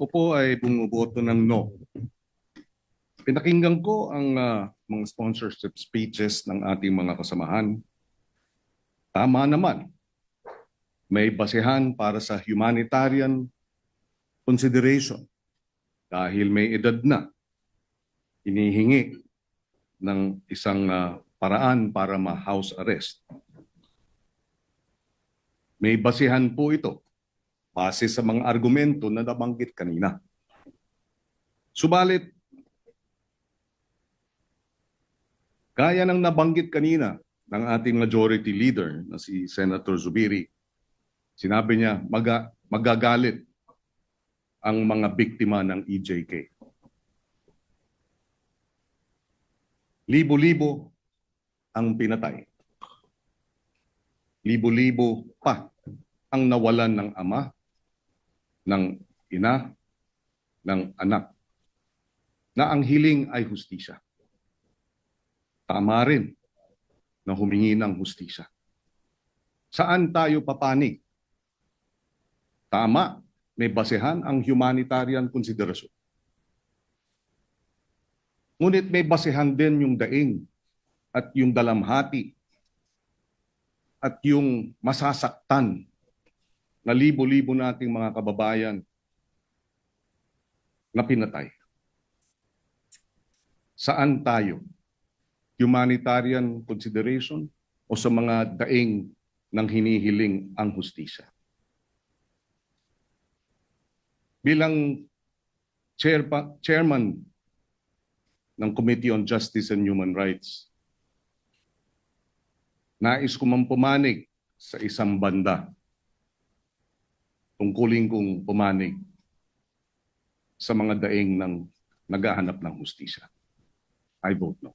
Ako po ay bumuboto ng no. Pinakinggan ko ang ah, mga sponsorship speeches ng ating mga kasamahan. Tama naman. May basehan para sa humanitarian consideration dahil may edad na. Inihingi ng isang ah, paraan para ma-house arrest. May basehan po ito base sa mga argumento na nabanggit kanina. Subalit, gaya ng nabanggit kanina ng ating majority leader na si Senator Zubiri, sinabi niya maga, magagalit ang mga biktima ng EJK. Libo-libo ang pinatay. Libo-libo pa ang nawalan ng ama, ng ina, ng anak, na ang hiling ay hustisya. Tama rin na humingi ng hustisya. Saan tayo papanig? Tama, may basehan ang humanitarian konsiderasyon. Ngunit may basehan din yung daing at yung dalamhati at yung masasaktan na libo-libo nating mga kababayan na pinatay. Saan tayo? Humanitarian consideration o sa mga daing ng hinihiling ang hustisya? Bilang chair chairman ng Committee on Justice and Human Rights, nais ko man pumanig sa isang banda tungkulin kong pumanig sa mga daing ng naghahanap ng hustisya. I vote no.